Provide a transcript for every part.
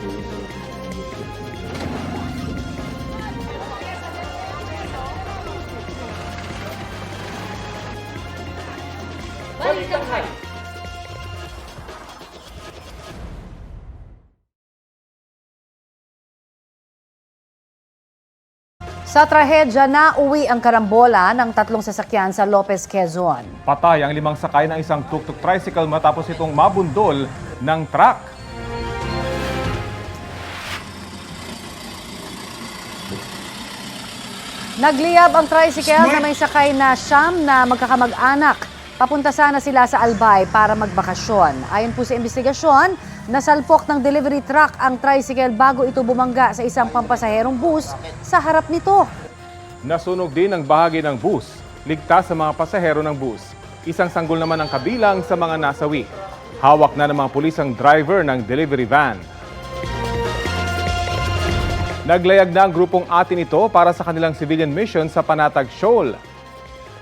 Sa trahedya na uwi ang karambola ng tatlong sasakyan sa Lopez, Quezon. Patay ang limang sakay ng isang tuk-tuk tricycle matapos itong mabundol ng truck. Nagliyab ang tricycle na may sakay na siyam na magkakamag-anak. Papunta sana sila sa Albay para magbakasyon. Ayon po sa investigasyon, nasalpok ng delivery truck ang tricycle bago ito bumangga sa isang pampasaherong bus sa harap nito. Nasunog din ang bahagi ng bus. Ligtas sa mga pasahero ng bus. Isang sanggol naman ang kabilang sa mga nasawi. Hawak na ng mga pulis ang driver ng delivery van. Naglayag na ang grupong atin ito para sa kanilang civilian mission sa Panatag Shoal.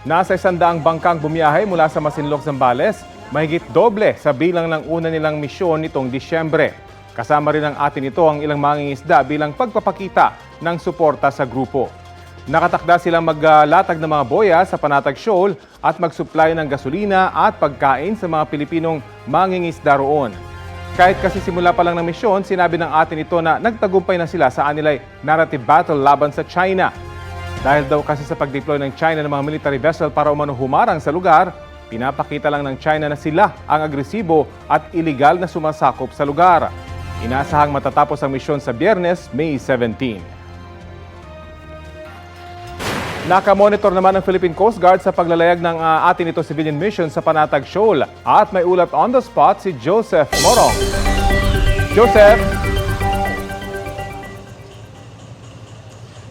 Nasa isandaang bangkang bumiyahe mula sa Masinloc, Zambales, mahigit doble sa bilang ng una nilang misyon nitong Disyembre. Kasama rin ang atin ito ang ilang mangingisda bilang pagpapakita ng suporta sa grupo. Nakatakda silang maglatag ng mga boya sa Panatag Shoal at mag-supply ng gasolina at pagkain sa mga Pilipinong mangingisda roon. Kahit kasi simula pa lang ng misyon, sinabi ng atin ito na nagtagumpay na sila sa anilay narrative battle laban sa China. Dahil daw kasi sa pag-deploy ng China ng mga military vessel para umano humarang sa lugar, pinapakita lang ng China na sila ang agresibo at iligal na sumasakop sa lugar. Inasahang matatapos ang misyon sa biyernes, May 17. Nakamonitor naman ng Philippine Coast Guard sa paglalayag ng ah, atin ito civilian mission sa Panatag Shoal. At may ulat on the spot si Joseph Morong. Joseph!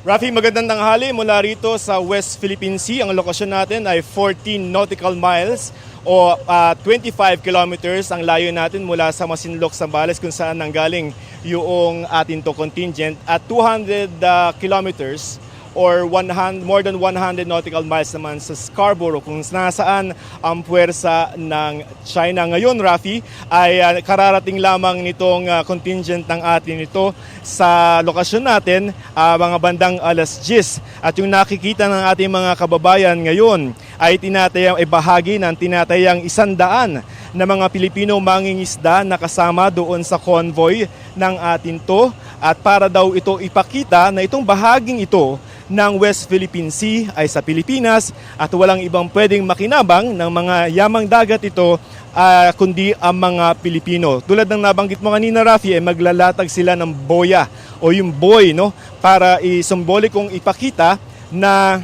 Rafi, magandang tanghali mula rito sa West Philippine Sea. Ang lokasyon natin ay 14 nautical miles o ah, 25 kilometers ang layo natin mula sa Masinloc, Zambales kung saan nanggaling yung atin to contingent at 200 ah, kilometers or 100, more than 100 nautical miles naman sa Scarborough kung nasaan ang puwersa ng China. Ngayon, Rafi, ay ah, kararating lamang nitong ah, contingent ng atin ito sa lokasyon natin, ah, mga bandang alas 10. At yung nakikita ng ating mga kababayan ngayon ay tinatayang ay bahagi ng tinatayang isandaan na mga Pilipino mangingisda na kasama doon sa convoy ng atin to at para daw ito ipakita na itong bahaging ito ng West Philippine Sea ay sa Pilipinas at walang ibang pwedeng makinabang ng mga yamang dagat ito ah, kundi ang mga Pilipino. Tulad ng nabanggit mo kanina Rafi ay maglalatag sila ng boya o yung boy no para isumbolikong ipakita na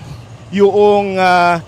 yung ah,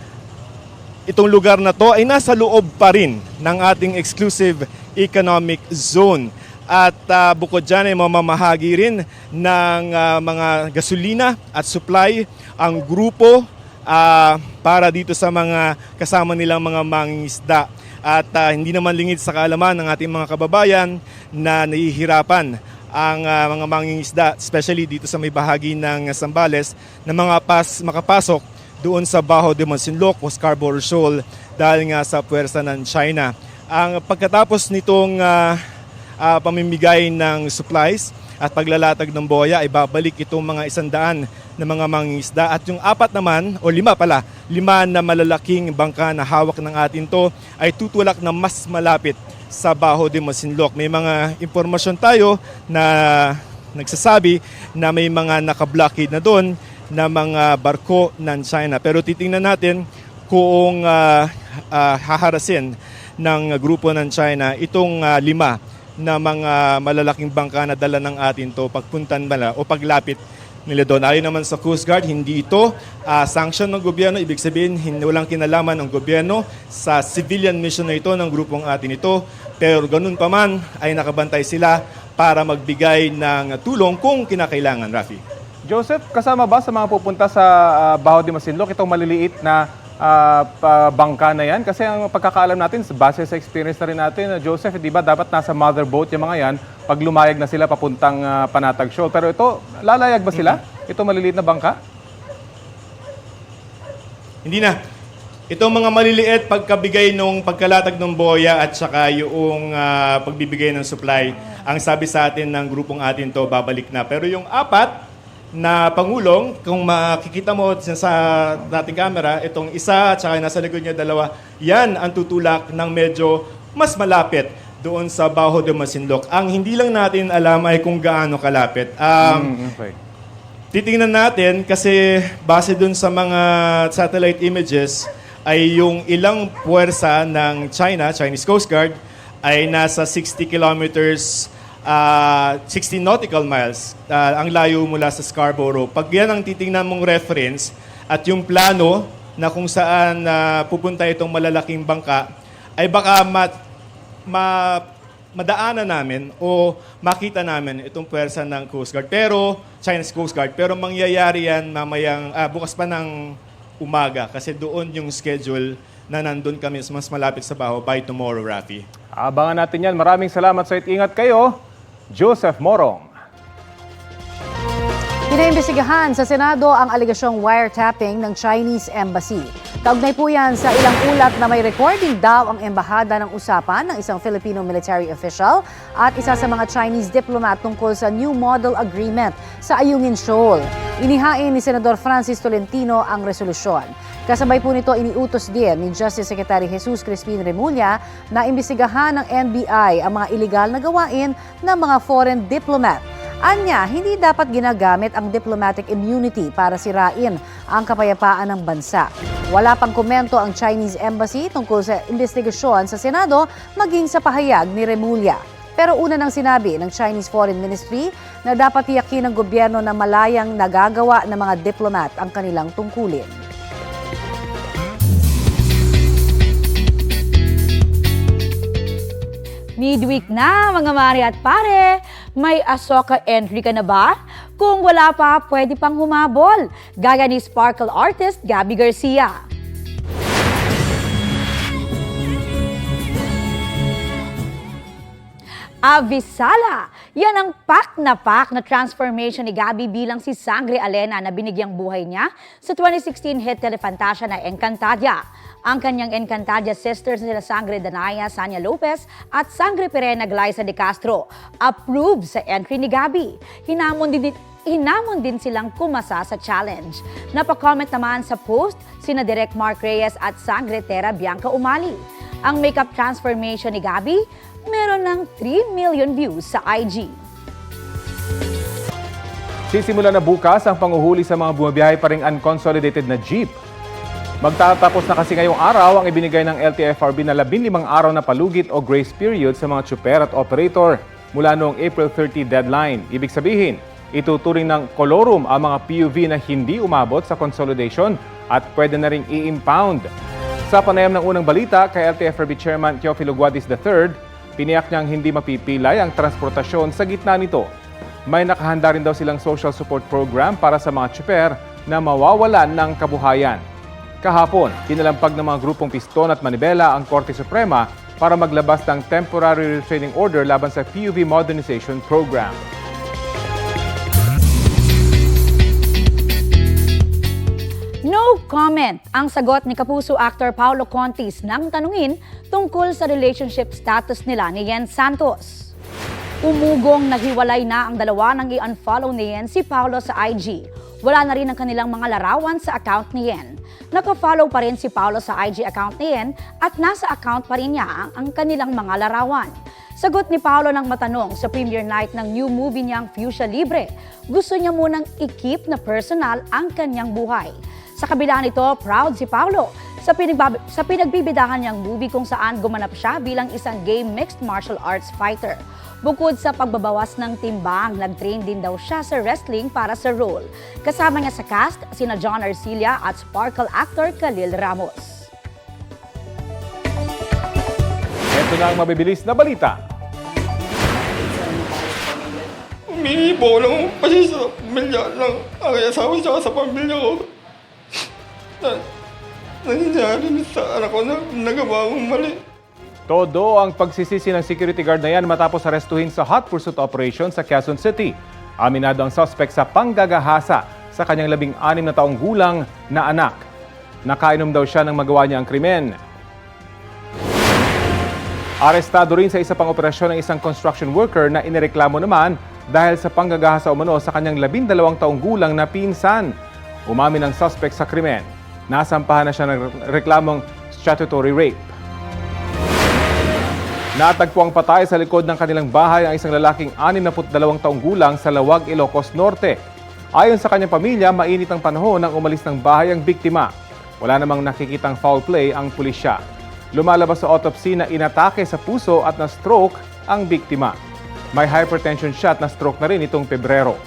itong lugar na to ay nasa loob pa rin ng ating exclusive economic zone. At ah, bukod dyan ay mamamahagi rin ng ah, mga gasolina at supply ang grupo ah, para dito sa mga kasama nilang mga mangingisda. At ah, hindi naman lingid sa kaalaman ng ating mga kababayan na nahihirapan ang ah, mga mangingisda, especially dito sa may bahagi ng Sambales, na mga pas, makapasok doon sa Baho de Monsinloc o Scarborough Shoal dahil nga sa puwersa ng China. Ang pagkatapos nitong ah, ah, pamimigay ng supplies at paglalatag ng boya ay babalik itong mga isandaan na mga mangingisda at yung apat naman o lima pala, lima na malalaking bangka na hawak ng atin to ay tutulak na mas malapit sa Baho de Masinloc. May mga impormasyon tayo na nagsasabi na may mga nakablockade na doon na mga barko ng China. Pero titingnan natin kung ah, ah, haharasin ng grupo ng China itong ah, lima na mga malalaking bangka na dala ng atin to pagpuntan bala o paglapit nila doon. Ayon naman sa Coast Guard, hindi ito ah, sanction ng gobyerno. Ibig sabihin, hindi, walang kinalaman ng gobyerno sa civilian mission na ito ng grupong atin ito. Pero ganun pa man, ay nakabantay sila para magbigay ng tulong kung kinakailangan, Rafi. Joseph, kasama ba sa mga pupunta sa ah, Baho de Masinloc itong maliliit na pa- bangka na yan? Kasi ang pagkakaalam natin, base sa experience na rin natin, ah, Joseph, di ba dapat nasa mother boat yung mga yan pag lumayag na sila papuntang ah, Panatag Shoal. Pero ito, lalayag ba sila? Ito maliliit na bangka? Hindi na. Itong mga maliliit pagkabigay nung pagkalatag ng boya at saka yung ah, pagbibigay ng supply ang sabi sa atin ng grupong atin to, babalik na. Pero yung apat na pangulong, kung makikita mo sa dating camera, itong isa at saka nasa likod niya dalawa, yan ang tutulak ng medyo mas malapit doon sa Baho de Masinloc. Ang hindi lang natin alam ay kung gaano kalapit. Um, Mm, okay. Titingnan natin kasi base dun sa mga satellite images ay yung ilang puwersa ng China, Chinese Coast Guard, ay nasa 60 kilometers, ah, 60 nautical miles ah, ang layo mula sa Scarborough. Pag yan ang titingnan mong reference at yung plano na kung saan ah, pupunta itong malalaking bangka, ay baka mat, ma, madaanan namin o makita namin itong pwersa ng Coast Guard. Pero, Chinese Coast Guard. Pero mangyayari yan mamayang, ah, bukas pa ng umaga kasi doon yung schedule na nandun kami mas malapit sa baho by tomorrow, Rafi. Abangan natin yan. Maraming salamat sa Ingat kayo, Joseph Morong. Pinaimbestigahan sa Senado ang aligasyong wiretapping ng Chinese Embassy. Kaugnay po yan sa ilang ulat na may recording daw ang embahada ng usapan ng isang Filipino military official at isa sa mga Chinese diplomat tungkol sa New Model Agreement sa Ayungin Shoal. Inihain ni Senador Francis Tolentino ang resolusyon. Kasabay po nito iniutos din ni Justice Secretary Jesus Crispin Remulla na imbestigahan ng NBI ang mga iligal na gawain ng mga foreign diplomat. Anya, hindi dapat ginagamit ang diplomatic immunity para sirain ang kapayapaan ng bansa. Wala pang komento ang Chinese Embassy tungkol sa investigasyon sa Senado maging sa pahayag ni Remulla. Pero una nang sinabi ng Chinese Foreign Ministry na dapat tiyakin ng gobyerno na malayang nagagawa ng mga diplomat ang kanilang tungkulin. Midweek na mga mari at pare! May Asoka entry ka na ba? Kung wala pa, pwede pang humabol. Gaya ni sparkle artist Gabby Garcia. Avisala! Yan ang pak na pak na transformation ni Gabby bilang si Sangre Alena na binigyang buhay niya sa 2016 hit telefantasya na Encantadia. Ang kanyang Encantadia sisters na sila Sangre Danaya, Sanya Lopez at Sangre Perena Glyza de Castro approve sa entry ni Gabby. Hinamon din Hinamon din silang kumasa sa challenge. Napacomment naman sa post sina Direk Mark Reyes at Sangre Terra Bianca Umali. Ang makeup transformation ni Gabby meron ng 3 million views sa IG. Sisimula na bukas ang panguhuli sa mga bumabiyahe pa ring unconsolidated na jeep. Magtatapos na kasi ngayong araw ang ibinigay ng LTFRB na 15 araw na palugit o grace period sa mga tsuper at operator mula noong April 30 deadline. Ibig sabihin, ituturing ng kolorum ang mga PUV na hindi umabot sa consolidation at pwede na ring i-impound. Sa panayam ng unang balita kay LTFRB Chairman Teofilo Guadis III, piniyak niyang hindi mapipilay ang transportasyon sa gitna nito. May nakahanda rin daw silang social support program para sa mga tsuper na mawawalan ng kabuhayan. Kahapon, kinalampag ng mga grupong Piston at Manibela ang Korte Suprema para maglabas ng temporary restraining order laban sa PUV Modernization Program. Comment ang sagot ni Kapuso actor Paolo Contis nang tanungin tungkol sa relationship status nila ni Yen Santos. Umugong naghiwalay na ang dalawa nang i-unfollow ni Yen si Paolo sa IG. Wala na rin ang kanilang mga larawan sa account ni Yen. Naka-follow pa rin si Paolo sa IG account ni Yen at nasa account pa rin niya ang, ang kanilang mga larawan. Sagot ni Paolo nang matanong sa premiere night ng new movie niyang Fuchsia Libre. Gusto niya munang i-keep na personal ang kanyang buhay. Sa kabila nito, proud si Paolo sa, pinagbab- sa pinagbibidahan niyang movie kung saan gumanap siya bilang isang gay mixed martial arts fighter. Bukod sa pagbabawas ng timbang, nag-train din daw siya sa wrestling para sa role. Kasama niya sa cast, sina John Arcilia at sparkle actor Khalil Ramos. Ito na ang mabibilis na balita. Humingi po ng pasensya sa pamilya ng aking asawa siya sa pamilya ko. Na, nangyayari sa anak ko na nagawa kong mali. Todo ang pagsisisi ng security guard na yan matapos arestuhin sa hot pursuit operation sa Quezon City. Aminado ang suspect sa panggagahasa sa kanyang labing anim na taong gulang na anak. Nakainom daw siya nang magawa niya ang krimen. Arestado rin sa isa pang operasyon ng isang construction worker na inireklamo naman dahil sa panggagahasa umano sa kanyang labindalawang taong gulang na pinsan. Umamin ang suspect sa krimen. Nasampahan na siya ng reklamong statutory rape. Natagpuang patay sa likod ng kanilang bahay ang isang lalaking 62 taong gulang sa Lawag, Ilocos Norte. Ayon sa kanyang pamilya, mainit ang panahon nang umalis ng bahay ang biktima. Wala namang nakikitang foul play ang pulisya. Lumalabas sa autopsy na inatake sa puso at na-stroke ang biktima. May hypertension shot na stroke na rin itong Pebrero.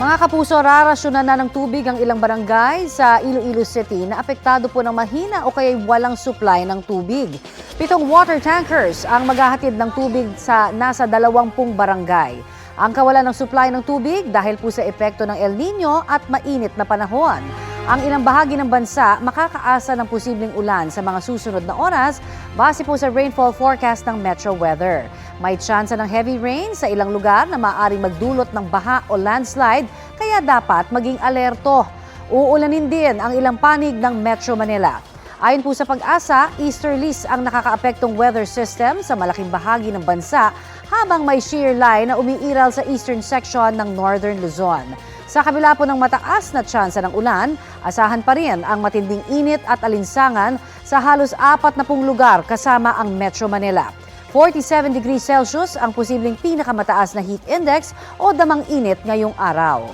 Mga kapuso, rarasyonan na ng tubig ang ilang barangay sa Iloilo City na apektado po ng mahina o kaya walang supply ng tubig. Pitong water tankers ang maghahatid ng tubig sa nasa dalawampung barangay. Ang kawalan ng supply ng tubig dahil po sa epekto ng El Nino at mainit na panahon. Ang ilang bahagi ng bansa makakaasa ng posibleng ulan sa mga susunod na oras base po sa rainfall forecast ng Metro Weather. May tsansa ng heavy rain sa ilang lugar na maaaring magdulot ng baha o landslide kaya dapat maging alerto. Uulanin din ang ilang panig ng Metro Manila. Ayon po sa pag-asa, easterlies ang nakakaapektong weather system sa malaking bahagi ng bansa habang may shear line na umiiral sa eastern section ng northern Luzon. Sa kabila po ng mataas na tsansa ng ulan, asahan pa rin ang matinding init at alinsangan sa halos apat na pung lugar kasama ang Metro Manila. 47 degrees Celsius ang posibleng pinakamataas na heat index o damang init ngayong araw.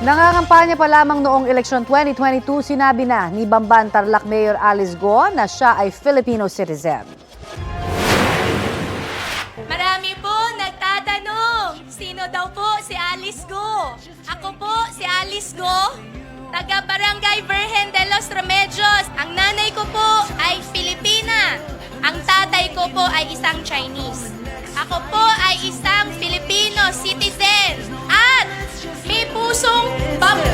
Nangangampanya pa lamang noong eleksyon 2022, sinabi na ni Bamban Tarlac Mayor Alice Go na siya ay Filipino citizen. Sino daw po si Alice Go? Ako po si Alice Go, taga Barangay Virgen de los Remedios. Ang nanay ko po ay Filipina. Ang tatay ko po ay isang Chinese. Ako po ay isang Filipino citizen. At may pusong anak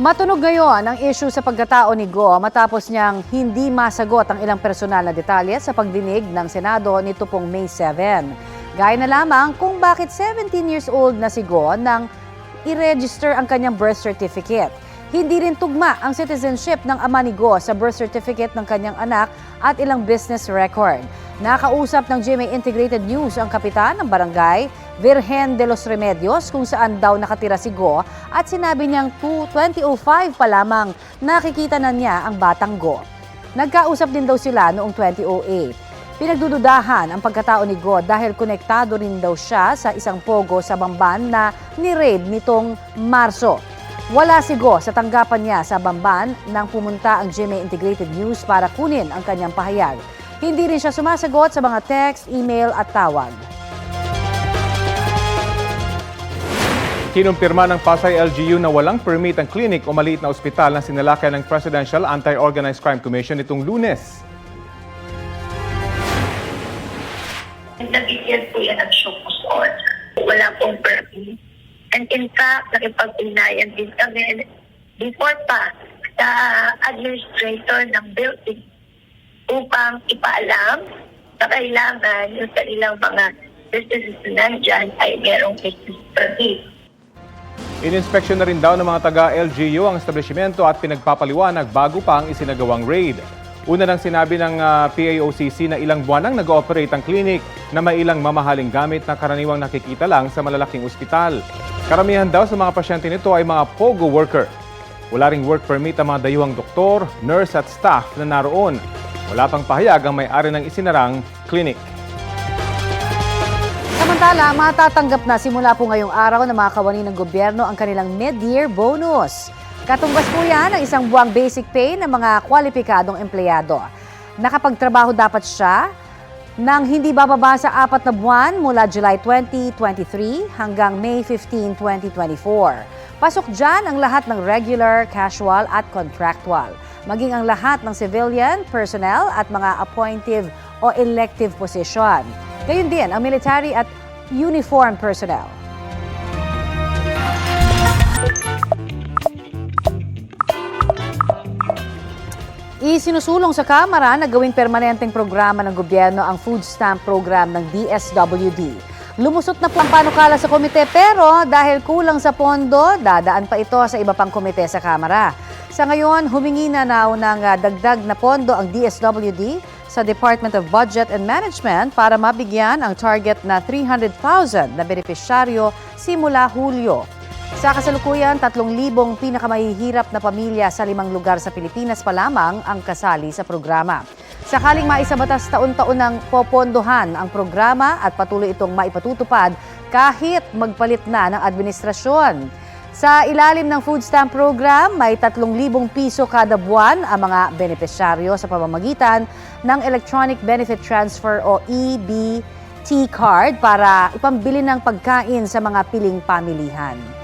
Matunog ngayon ang issue sa pagkatao ni Go matapos niyang hindi masagot ang ilang personal na detalye sa pagdinig ng Senado nito pong May 7. Gaya na lamang kung bakit 17 years old na si Go nang i-register ang kanyang birth certificate. Hindi rin tugma ang citizenship ng ama ni Go sa birth certificate ng kanyang anak at ilang business record. Nakausap ng GMA Integrated News ang kapitan ng barangay, Virgen de los Remedios, kung saan daw nakatira si Go at sinabi niyang 2 2005 pa lamang nakikita na niya ang batang Go. Nagkausap din daw sila noong 2008. Pinagdududahan ang pagkatao ni Go dahil konektado rin daw siya sa isang pogo sa Bamban na ni-raid nitong Marso. Wala si Go sa tanggapan niya sa Bamban nang pumunta ang GMA Integrated News para kunin ang kanyang pahayag. Hindi rin siya sumasagot sa mga text, email at tawag. Kinumpirma ng Pasay LGU na walang permit ang clinic o maliit na ospital na sinalakay ng Presidential Anti-Organized Crime Commission itong lunes. Nabigyan po yan ng shows on. Wala pong permit. And in fact, nakipag-ugnayan din kami before pa sa administrator ng building upang ipaalam na kailangan yung kanilang mga businesses na nandyan ay merong business permit. Ininspeksyon na rin daw ng mga taga-LGU ang establishmento at pinagpapaliwanag bago pa ang isinagawang raid. Una nang sinabi ng ah, PAOCC na ilang buwan nang nag-ooperate ang clinic na may ilang mamahaling gamit na karaniwang nakikita lang sa malalaking ospital. Karamihan daw sa mga pasyente nito ay mga POGO worker. Wala ring work permit ang mga dayuhang doktor, nurse at staff na naroon. Wala pang pahayag ang may-ari ng isinarang clinic. Samantala, matatanggap na simula po ngayong araw ng mga kawani ng gobyerno ang kanilang mid-year bonus. Katumbas po yan ang isang buwang basic pay ng mga kwalipikadong empleyado. Nakapagtrabaho dapat siya nang hindi bababa sa apat na buwan mula July 2023 hanggang May 15, 2024. Pasok dyan ang lahat ng regular, casual at contractual. Maging ang lahat ng civilian, personnel at mga appointive o elective position. Gayun din ang military at uniform personnel. Isinusulong sa Kamara na gawing permanenteng programa ng gobyerno ang food stamp program ng DSWD. Lumusot na po ang panukala sa komite pero dahil kulang sa pondo, dadaan pa ito sa iba pang komite sa Kamara. Sa ngayon, humingi na now ng ah, dagdag na pondo ang DSWD sa Department of Budget and Management para mabigyan ang target na 300,000 na benepisyaryo simula Hulyo. Sa kasalukuyan, 3,000 pinakamahihirap na pamilya sa limang lugar sa Pilipinas pa lamang ang kasali sa programa. Sakaling maisabatas taon-taon ng popondohan ang programa at patuloy itong maipatutupad kahit magpalit na ng administrasyon. Sa ilalim ng food stamp program, may 3,000 piso kada buwan ang mga benepisyaryo sa pamamagitan ng Electronic Benefit Transfer o EBT card para ipambili ng pagkain sa mga piling pamilihan.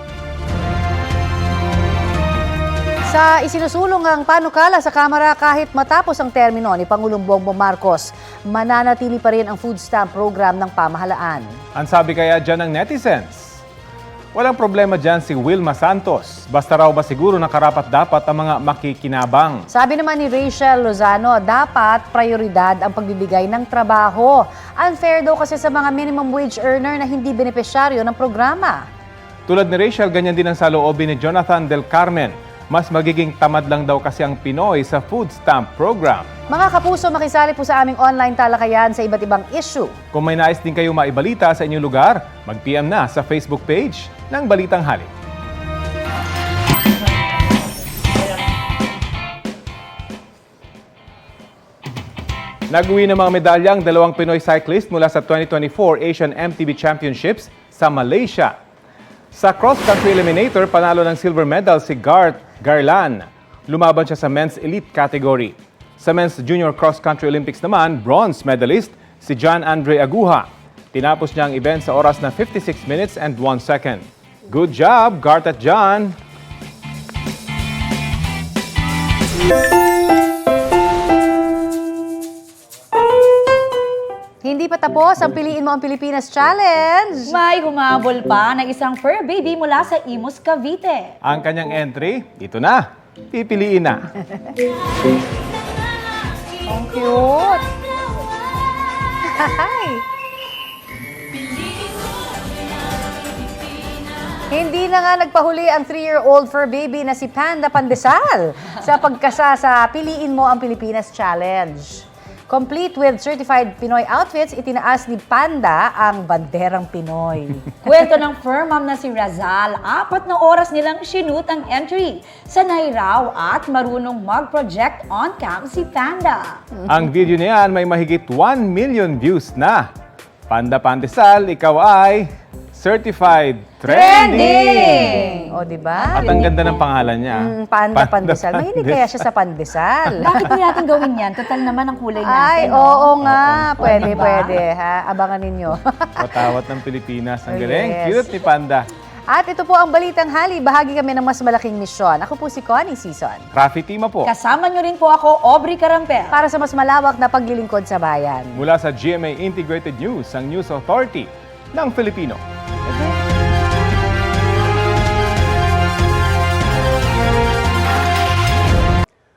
Sa isinusulong ang panukala sa Kamara kahit matapos ang termino ni Pangulong Bongbong Marcos, mananatili pa rin ang food stamp program ng pamahalaan. Ang sabi kaya dyan ng netizens? Walang problema dyan si Wilma Santos. Basta raw ba siguro na karapat-dapat ang mga makikinabang. Sabi naman ni Rachel Lozano, dapat prioridad ang pagbibigay ng trabaho. Unfair daw kasi sa mga minimum wage earner na hindi benepisyaryo ng programa. Tulad ni Rachel, ganyan din ang saloobin ni Jonathan Del Carmen. Mas magiging tamad lang daw kasi ang Pinoy sa food stamp program. Mga kapuso, makisali po sa aming online talakayan sa iba't ibang issue. Kung may nais din kayo maibalita sa inyong lugar, mag-PM na sa Facebook page ng Balitang Hali. Nag-uwi ng mga medalyang dalawang Pinoy cyclist mula sa 2024 Asian MTB Championships sa Malaysia. Sa cross-country eliminator, panalo ng silver medal si Gart Garlan. Lumaban siya sa men's elite category. Sa men's junior cross-country Olympics naman, bronze medalist si John Andre Aguja. Tinapos niya ang event sa oras na 56 minutes and 1 second. Good job, Gart at John! Hindi pa tapos ang Piliin Mo ang Pilipinas Challenge. May humabol pa ng isang fur baby mula sa Imus, Cavite. Ang kanyang entry, ito na. Pipiliin na. Ang cute. Hi. Hindi na nga nagpahuli ang 3-year-old fur baby na si Panda Pandesal sa pagkasa sa Piliin Mo ang Pilipinas Challenge. Complete with certified Pinoy outfits, itinaas ni Panda ang banderang Pinoy. Kwento ng fur mom na si Razal, apat na oras nilang sinut ang entry. Sanay raw at marunong mag-project on cam si Panda. Ang video niyan may mahigit 1 million views na. Panda Pandesal, ikaw ay certified trending! O, di ba? At ang ganda ng pangalan niya. Mm, Panda Pandesal. Mahilig kaya siya sa pandesal. Bakit hindi natin gawin yan? Total naman ang kulay Ay, natin. oo no? nga. Pwede, Diba? pwede. Ha? Abangan ninyo. Patawat ng Pilipinas. Ang Oh, galing. yes. Cute ni Panda. At ito po ang Balitang Hali. Bahagi kami ng mas malaking misyon. Ako po si Connie Season. Rafi Tima po. Kasama nyo rin po ako, Aubrey Carampel. Para sa mas malawak na paglilingkod sa bayan. Mula sa GMA Integrated News, ang News Authority ng Filipino.